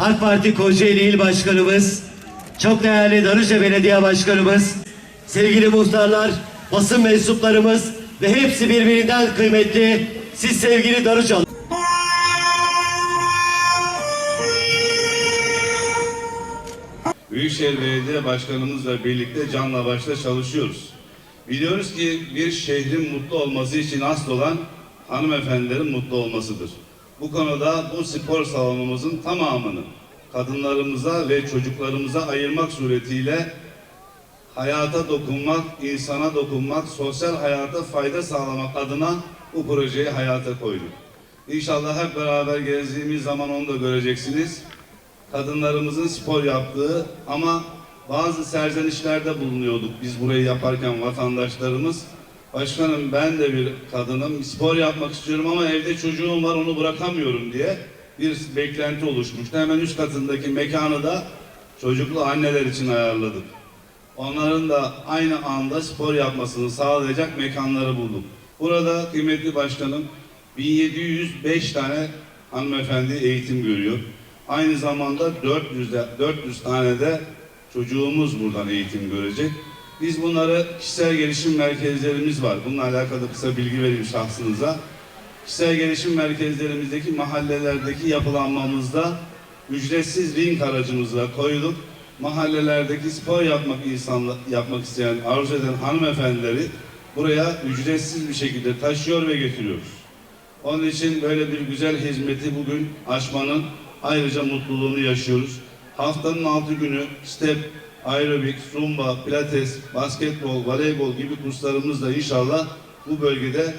AK Parti Kocaeli İl Başkanımız, çok değerli Darıca Belediye Başkanımız, sevgili muhtarlar, basın mensuplarımız ve hepsi birbirinden kıymetli siz sevgili Darıcalı. Büyükşehir Belediye Başkanımızla birlikte canla başla çalışıyoruz. Biliyoruz ki bir şehrin mutlu olması için asıl olan hanımefendilerin mutlu olmasıdır. Bu konuda bu spor salonumuzun tamamını kadınlarımıza ve çocuklarımıza ayırmak suretiyle hayata dokunmak, insana dokunmak, sosyal hayata fayda sağlamak adına bu projeyi hayata koyduk. İnşallah hep beraber gezdiğimiz zaman onu da göreceksiniz kadınlarımızın spor yaptığı ama bazı serzenişlerde bulunuyorduk biz burayı yaparken vatandaşlarımız. Başkanım ben de bir kadınım, spor yapmak istiyorum ama evde çocuğum var onu bırakamıyorum diye bir beklenti oluşmuştu. Hemen üst katındaki mekanı da çocuklu anneler için ayarladık. Onların da aynı anda spor yapmasını sağlayacak mekanları bulduk. Burada kıymetli başkanım 1705 tane hanımefendi eğitim görüyor. Aynı zamanda 400, de, 400 tane de çocuğumuz buradan eğitim görecek. Biz bunları kişisel gelişim merkezlerimiz var. Bununla alakalı kısa bilgi vereyim şahsınıza. Kişisel gelişim merkezlerimizdeki mahallelerdeki yapılanmamızda ücretsiz ring aracımızla koyduk. Mahallelerdeki spor yapmak insanla, yapmak isteyen, arzu eden hanımefendileri buraya ücretsiz bir şekilde taşıyor ve getiriyoruz. Onun için böyle bir güzel hizmeti bugün açmanın ayrıca mutluluğunu yaşıyoruz. Haftanın altı günü step, aerobik, zumba, pilates, basketbol, voleybol gibi kurslarımız da inşallah bu bölgede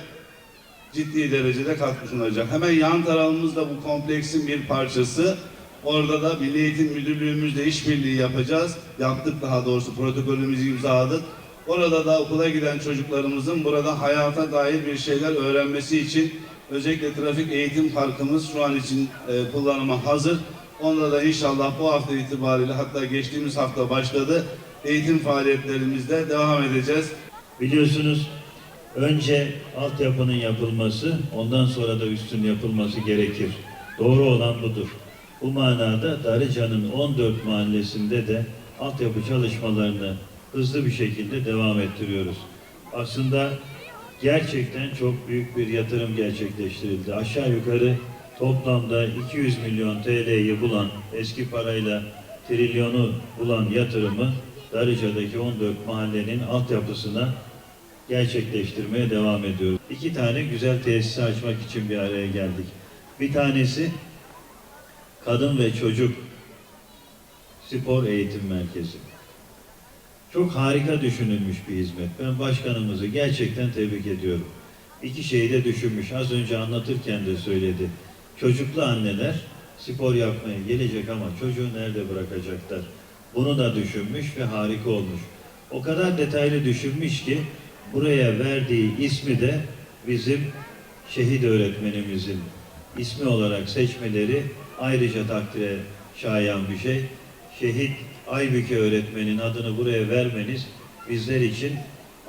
ciddi derecede katkı sunacak. Hemen yan tarafımız da bu kompleksin bir parçası. Orada da Milli Eğitim Müdürlüğümüzle işbirliği yapacağız. Yaptık daha doğrusu protokolümüzü imzaladık. Orada da okula giden çocuklarımızın burada hayata dair bir şeyler öğrenmesi için özellikle trafik eğitim parkımız şu an için e, kullanıma hazır. Onda da inşallah bu hafta itibariyle hatta geçtiğimiz hafta başladı. Eğitim faaliyetlerimizde devam edeceğiz. Biliyorsunuz önce altyapının yapılması, ondan sonra da üstün yapılması gerekir. Doğru olan budur. Bu manada Darıca'nın 14 mahallesinde de altyapı çalışmalarını hızlı bir şekilde devam ettiriyoruz. Aslında gerçekten çok büyük bir yatırım gerçekleştirildi. Aşağı yukarı toplamda 200 milyon TL'yi bulan, eski parayla trilyonu bulan yatırımı Darıca'daki 14 mahallenin altyapısına gerçekleştirmeye devam ediyoruz. İki tane güzel tesisi açmak için bir araya geldik. Bir tanesi kadın ve çocuk spor eğitim merkezi. Çok harika düşünülmüş bir hizmet. Ben başkanımızı gerçekten tebrik ediyorum. İki şeyi de düşünmüş. Az önce anlatırken de söyledi. Çocuklu anneler spor yapmaya gelecek ama çocuğu nerede bırakacaklar? Bunu da düşünmüş ve harika olmuş. O kadar detaylı düşünmüş ki buraya verdiği ismi de bizim şehit öğretmenimizin ismi olarak seçmeleri ayrıca takdire şayan bir şey. Şehit Aybüke öğretmenin adını buraya vermeniz bizler için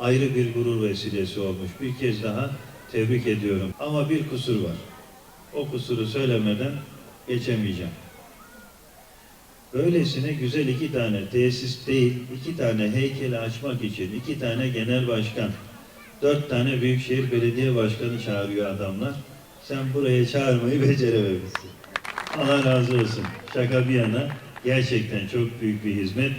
ayrı bir gurur vesilesi olmuş. Bir kez daha tebrik ediyorum. Ama bir kusur var. O kusuru söylemeden geçemeyeceğim. Böylesine güzel iki tane tesis değil, iki tane heykeli açmak için iki tane genel başkan, dört tane büyükşehir belediye başkanı çağırıyor adamlar. Sen buraya çağırmayı becerememişsin. Allah razı olsun. Şaka bir yana gerçekten çok büyük bir hizmet.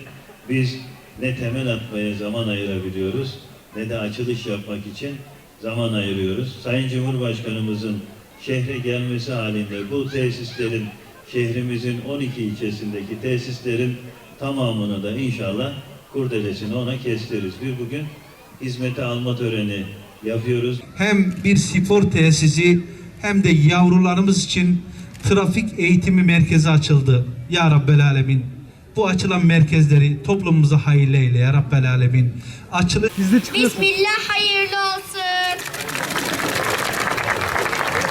Biz ne temel atmaya zaman ayırabiliyoruz ne de açılış yapmak için zaman ayırıyoruz. Sayın Cumhurbaşkanımızın şehre gelmesi halinde bu tesislerin şehrimizin 12 ilçesindeki tesislerin tamamını da inşallah kurdelesini ona kestiririz. Bir bugün hizmete alma töreni yapıyoruz. hem bir spor tesisi hem de yavrularımız için trafik eğitimi merkezi açıldı. Ya Rabbel Alemin. Bu açılan merkezleri toplumumuza hayırlı eyle ya Rabbel Alemin. Açılı Bismillah hayırlı olsun.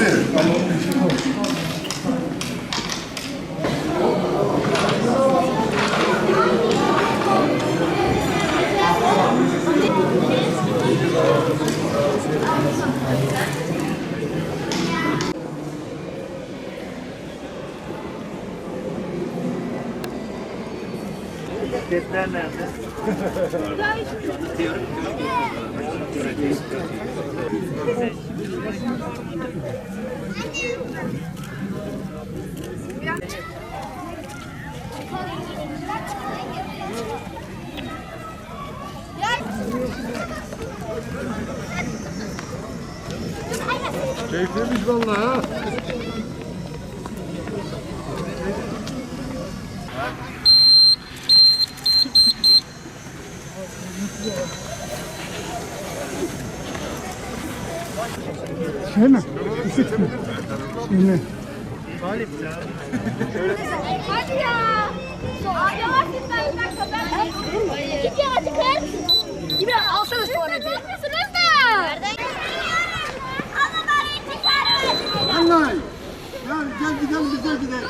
Abi. Defter nerede? Diyorum. Keyifliymiş vallahi ha. Şey mi? Işık mı? Yine. Hadi ya. Abi artık ben bir dakika ben. Ya hadi kır. Gibi alsana şu. Ne yapıyorsunuz da? Nereden Ama bari çıkarın. Vallahi. Ya gel gidelim biz de gidelim.